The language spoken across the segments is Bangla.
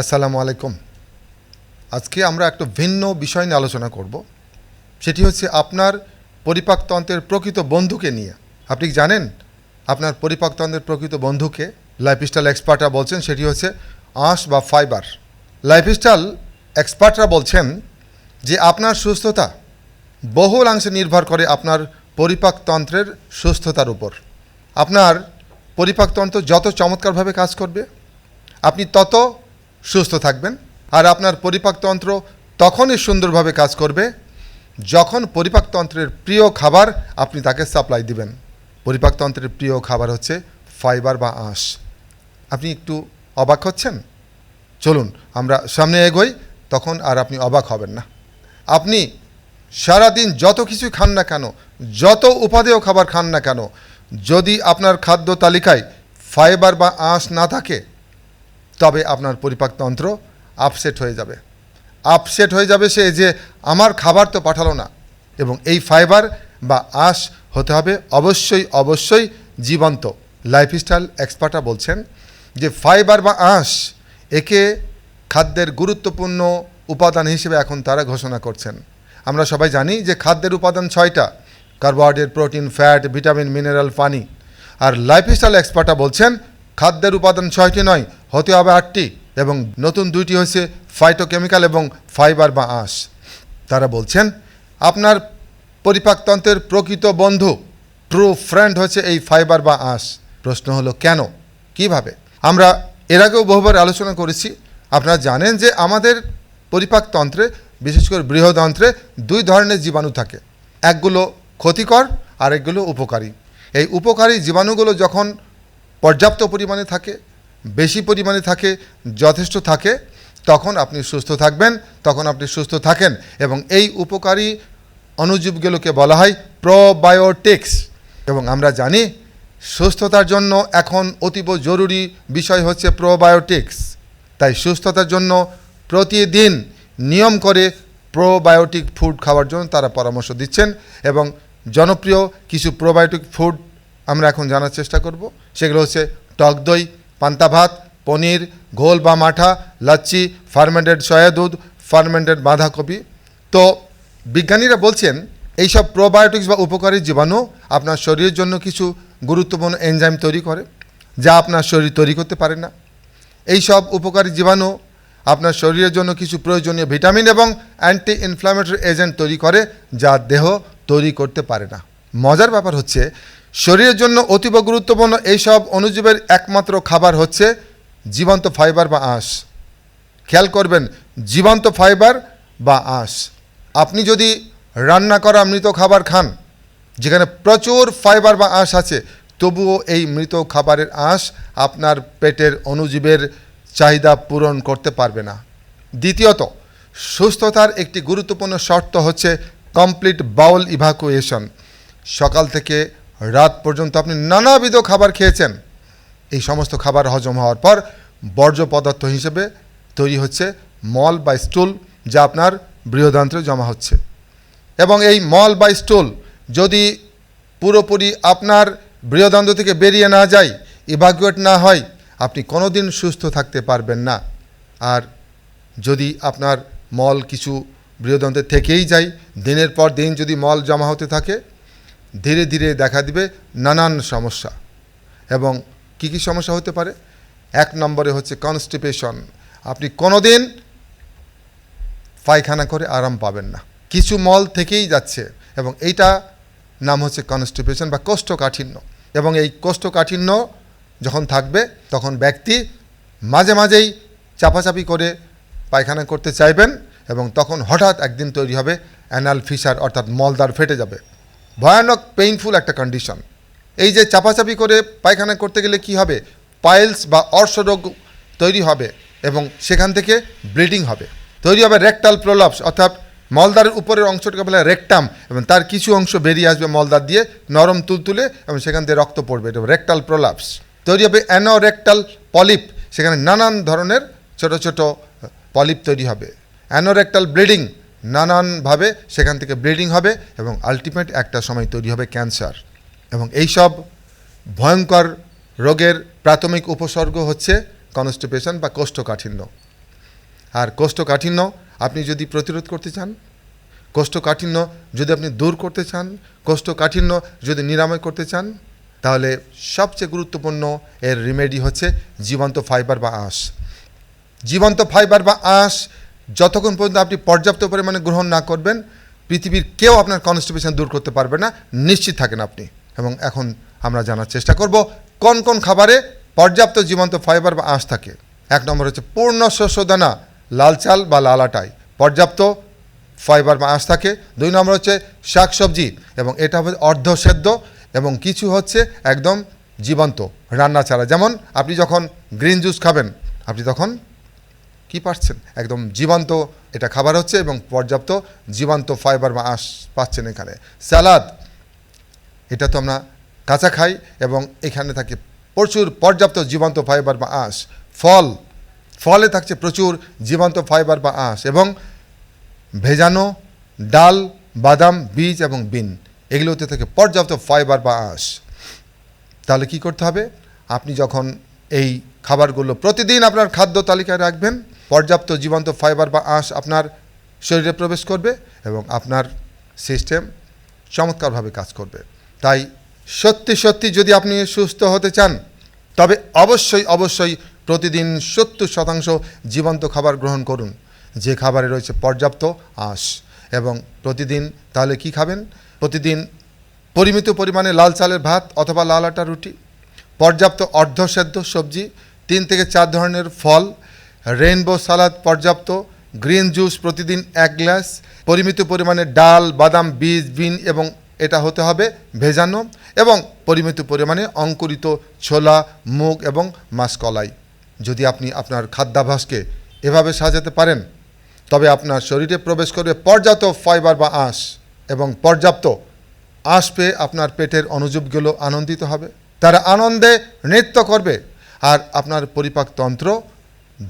আসসালামু আলাইকুম। আজকে আমরা একটা ভিন্ন বিষয় নিয়ে আলোচনা করব। সেটি হচ্ছে আপনার পরিপাকতন্ত্রের প্রকৃত বন্ধুকে নিয়ে। আপনি জানেন? আপনার পরিপাকতন্ত্রের প্রকৃত বন্ধুকে লাইফস্টাইল এক্সপার্টরা বলছেন, সেটি হচ্ছে আঁশ বা ফাইবার লাইফস্টাইল এক্সপার্টরা বলছেন যে আপনার সুস্থতা বহুলাংশে নির্ভর করে আপনার পরিপাকতন্ত্রের সুস্থতার উপর। আপনার পরিপাকতন্ত্র যত চমৎকারভাবে কাজ করবে, আপনি তত সুস্থ থাকবেন। আর আপনার পরিপাকতন্ত্র তখনই সুন্দরভাবে কাজ করবে যখন পরিপাকতন্ত্রের প্রিয় খাবার আপনি তাকে সাপ্লাই দিবেন। পরিপাকতন্ত্রের প্রিয় খাবার হচ্ছে ফাইবার বা আঁশ। আপনি একটু অবাক হচ্ছেন? চলুন, আমরা সামনে এগোই, তখন আর আপনি অবাক হবেন না। আপনি সারাদিন যত কিছু খান না কেন, যত উপাদেয় খাবার খান না কেন, যদি আপনার খাদ্য তালিকায় ফাইবার বা আঁশ না থাকে তবে আপনার পরিপাকতন্ত্র আপসেট হয়ে যাবে। আপসেট হয়ে যাবে সে যে আমার খাবার তো পাঠালো না এবং এই ফাইবার বা আঁশ হতে হবে অবশ্যই অবশ্যই জীবন্ত। লাইফস্টাইল এক্সপার্টরা বলছেন যে ফাইবার বা আঁশ একে খাদ্যের গুরুত্বপূর্ণ উপাদান হিসেবে এখন তারা ঘোষণা করছেন। আমরা সবাই জানি যে খাদ্যের উপাদান ছয়টা carbohydrate protein fat vitamin mineral পানি। আর লাইফস্টাইল এক্সপার্টরা বলছেন, খাদ্যের উপাদান ছয়টি নয় হতে হবে আটটি এবং নতুন দুইটি হচ্ছে ফাইটোকেমিক্যাল এবং ফাইবার বা আঁশ তারা বলছেন, আপনার পরিপাকতন্ত্রের প্রকৃত বন্ধু ট্রু ফ্রেন্ড হচ্ছে এই ফাইবার বা আঁশ প্রশ্ন হলো, কেন? কীভাবে? আমরা এর আগেও বহুবার আলোচনা করেছি। আপনারা জানেন যে আমাদের পরিপাকতন্ত্রে বিশেষ করে বৃহদন্ত্রে দুই ধরনের জীবাণু থাকে। একগুলো ক্ষতিকর আর একগুলো উপকারী। এই উপকারী জীবাণুগুলো যখন পর্যাপ্ত পরিমাণে থাকে বেশি পরিমাণে থাকে, যথেষ্ট থাকে, তখন আপনি সুস্থ থাকবেন, তখন আপনি সুস্থ থাকেন এবং এই উপকারী অণুজীবগুলোকে বলা হয় প্রোবায়োটিক্স এবং আমরা জানি সুস্থতার জন্য এখন অতীব জরুরি বিষয় হচ্ছে প্রোবায়োটিক্স তাই সুস্থতার জন্য প্রতিদিন নিয়ম করে প্রোবায়োটিক ফুড খাওয়ার জন্য তারা পরামর্শ দিচ্ছেন এবং জনপ্রিয় কিছু প্রোবায়োটিক ফুড আমরা এখন জানার চেষ্টা করব। সেগুলো হচ্ছে টক দই পান্তা ভাত, পনির, ঘোল বা মাঠা, লাচ্ছি, ফার্মেন্টেড সয়া দুধ ফার্মেন্টেড বাঁধাকপি। তো বিজ্ঞানীরা বলছেন, এইসব প্রোবায়োটিক্স বা উপকারী জীবাণু আপনার শরীরের জন্য কিছু গুরুত্বপূর্ণ এনজাইম তৈরি করে, যা আপনার শরীর তৈরি করতে পারে না। এই সব উপকারী জীবাণু আপনার শরীরের জন্য কিছু প্রয়োজনীয় ভিটামিন এবং অ্যান্টি ইনফ্ল্যামেটরি এজেন্ট তৈরি করে, যা দেহ তৈরি করতে পারে না। মজার ব্যাপার হচ্ছে শরীরের জন্য অতীব গুরুত্বপূর্ণ এইসব অনুজীবের একমাত্র খাবার হচ্ছে জীবন্ত ফাইবার বা আঁশ। খেয়াল করবেন, জীবন্ত ফাইবার বা আঁশ। আপনি যদি রান্না করা মৃত খাবার খান, যেখানে প্রচুর ফাইবার বা আঁশ আছে, তবুও এই মৃত খাবারের আঁশ আপনার পেটের অণুজীবের চাহিদা পূরণ করতে পারবে না। দ্বিতীয়ত, সুস্থতার একটি গুরুত্বপূর্ণ শর্ত হচ্ছে কমপ্লিট বাউল ইভাকুয়েশন সকাল থেকে রাত পর্যন্ত আপনি নানাবিধ খাবার খেয়েছেন। এই সমস্ত খাবার হজম হওয়ার পর বর্জ্য পদার্থ হিসেবে তৈরি হচ্ছে মল বা স্টুল, যা আপনার বৃহদান্ত্রে জমা হচ্ছে। এবং এই মল বা স্টুল যদি পুরোপুরি আপনার বৃহদান্ত থেকে বেরিয়ে না যায় ইভাকুয়েট না হয়, আপনি কোনোদিন সুস্থ থাকতে পারবেন না। আর যদি আপনার মল কিছু বৃহদন্ত্রে থেকেই যায়, দিনের পর দিন যদি মল জমা হতে থাকে ধীরে ধীরে দেখা দিবে নানান সমস্যা। এবং কি কি সমস্যা হতে পারে? এক নম্বরে হচ্ছে কনস্টিপেশন আপনি কোনোদিন পায়খানা করে আরাম পাবেন না। কিছু মল থেকেই যাচ্ছে এবং এইটা নাম হচ্ছে কনস্টিপেশন বা কোষ্ঠকাঠিন্য। এবং এই কোষ্ঠকাঠিন্য যখন থাকবে, তখন ব্যক্তি মাঝে মাঝেই চাপাচাপি করে পায়খানা করতে চাইবেন এবং তখন হঠাৎ একদিন তৈরি হবে অ্যানাল ফিসার অর্থাৎ মলদার ফেটে যাবে। ভয়ানক পেইনফুল একটা কন্ডিশন এই যে চাপাচাপি করে পায়খানা করতে গেলে কি হবে? পাইলস বা অর্শরোগ তৈরি হবে এবং সেখান থেকে ব্লিডিং হবে। তৈরি হবে রেকটাল প্রলাপস, অর্থাৎ মলদারের উপরের অংশটাকে বলে রেকটাম এবং তার কিছু অংশ বেরিয়ে আসবে মলদার দিয়ে নরম তুলতুলে এবং সেখান থেকে রক্ত পড়বে। এটা রেকটাল প্রলাপস। তৈরি হবে অ্যানোরেকটাল পলিপ, সেখানে নানান ধরনের ছোট ছোট পলিপ তৈরি হবে। অ্যানোরেকটাল ব্লিডিং নানানভাবে সেখান থেকে ব্লিডিং হবে এবং আলটিমেট একটা সময় তৈরি হবে ক্যান্সার। এবং এইসব ভয়ঙ্কর রোগের প্রাথমিক উপসর্গ হচ্ছে কনস্টিপেশন বা কোষ্ঠকাঠিন্য। আর কোষ্ঠকাঠিন্য আপনি যদি প্রতিরোধ করতে চান, কোষ্ঠকাঠিন্য যদি আপনি দূর করতে চান, কোষ্ঠকাঠিন্য যদি নিরাময় করতে চান, তাহলে সবচেয়ে গুরুত্বপূর্ণ এর রিমেডি হচ্ছে জীবন্ত ফাইবার বা আঁশ। জীবন্ত ফাইবার বা আঁশ যতক্ষণ পর্যন্ত আপনি পর্যাপ্ত পরিমাণে গ্রহণ না করবেন, পৃথিবীর কেউ আপনার কনস্টিপেশন দূর করতে পারবে না, নিশ্চিত থাকেন আপনি। এবং এখন আমরা জানার চেষ্টা করব, কোন কোন খাবারে পর্যাপ্ত জীবন্ত ফাইবার বা আঁশ থাকে? এক নম্বর হচ্ছে পূর্ণ শস্য দানা, লাল চাল বা লাল আটায় পর্যাপ্ত ফাইবার বা আঁশ থাকে। দুই নম্বর হচ্ছে শাকসবজি এবং এটা হবে অর্ধসেদ্ধ এবং কিছু হচ্ছে একদম জীবন্ত, রান্না ছাড়া। যেমন আপনি যখন গ্রিন জুস খাবেন, আপনি তখন কি পাচ্ছেন? একদম জীবন্ত এটা খাবার হচ্ছে এবং পর্যাপ্ত জীবন্ত ফাইবার বা আঁশ পাচ্ছেন এখানে। স্যালাদ, এটা তো আমরা কাঁচা খাই এবং এখানে থাকে প্রচুর পর্যাপ্ত জীবন্ত ফাইবার বা আঁশ। ফল, ফলে থাকছে প্রচুর জীবন্ত ফাইবার বা আঁশ এবং ভেজানো ডাল, বাদাম, বীজ এবং বিন, এগুলোতে থেকে পর্যাপ্ত ফাইবার বা আঁশ। তাহলে কি করতে হবে? আপনি যখন এই খাবারগুলো প্রতিদিন আপনার খাদ্য তালিকায় রাখবেন পর্যাপ্ত জীবন্ত ফাইবার বা আঁশ আপনার শরীরে প্রবেশ করবে এবং আপনার সিস্টেম চমৎকারভাবে কাজ করবে। তাই সত্যি সত্যি যদি আপনি সুস্থ হতে চান, তবে অবশ্যই অবশ্যই প্রতিদিন সত্তর শতাংশ জীবন্ত খাবার গ্রহণ করুন। যে খাবারে রয়েছে পর্যাপ্ত আঁশ এবং প্রতিদিন তাহলে কি খাবেন? প্রতিদিন পরিমিত পরিমাণে লাল চালের ভাত অথবা লাল আটা রুটি, পর্যাপ্ত অর্ধসেদ্ধ সবজি, তিন থেকে চার ধরনের ফল রেইনবো সালাদ পর্যাপ্ত, গ্রিন জুস প্রতিদিন এক গ্লাস, পরিমিত পরিমাণে ডাল, বাদাম, বীজ, বিন এবং এটা হতে হবে ভেজানো এবং পরিমিত পরিমাণে অঙ্কুরিত ছোলা, মুগ এবং মাসকলাই। যদি আপনি আপনার খাদ্যাভ্যাসকে এভাবে সাজাতে পারেন, তবে আপনার শরীরে প্রবেশ করবে পর্যাপ্ত ফাইবার বা আঁশ এবং পর্যাপ্ত আঁশ পেয়ে আপনার পেটের অনুজীবগুলো আনন্দিত হবে। তারা আনন্দে নৃত্য করবে আর আপনার পরিপাকতন্ত্র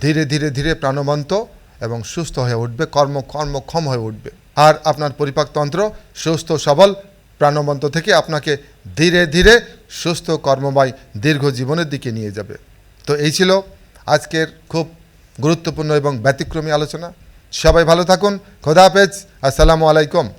ধীরে ধীরে ধীরে প্রাণবন্ত এবং সুস্থ হয়ে উঠবে, কর্ম, কর্মক্ষম হয়ে উঠবে। আর আপনার পরিপাকতন্ত্র সুস্থ, সবল, প্রাণবন্ত থেকে আপনাকে ধীরে ধীরে সুস্থ কর্মময় দীর্ঘ জীবনের দিকে নিয়ে যাবে। তো এই ছিল আজকের খুব গুরুত্বপূর্ণ এবং ব্যতিক্রমী আলোচনা। সবাই ভালো থাকুন। খোদা হাফেজ। আসসালামু আলাইকুম।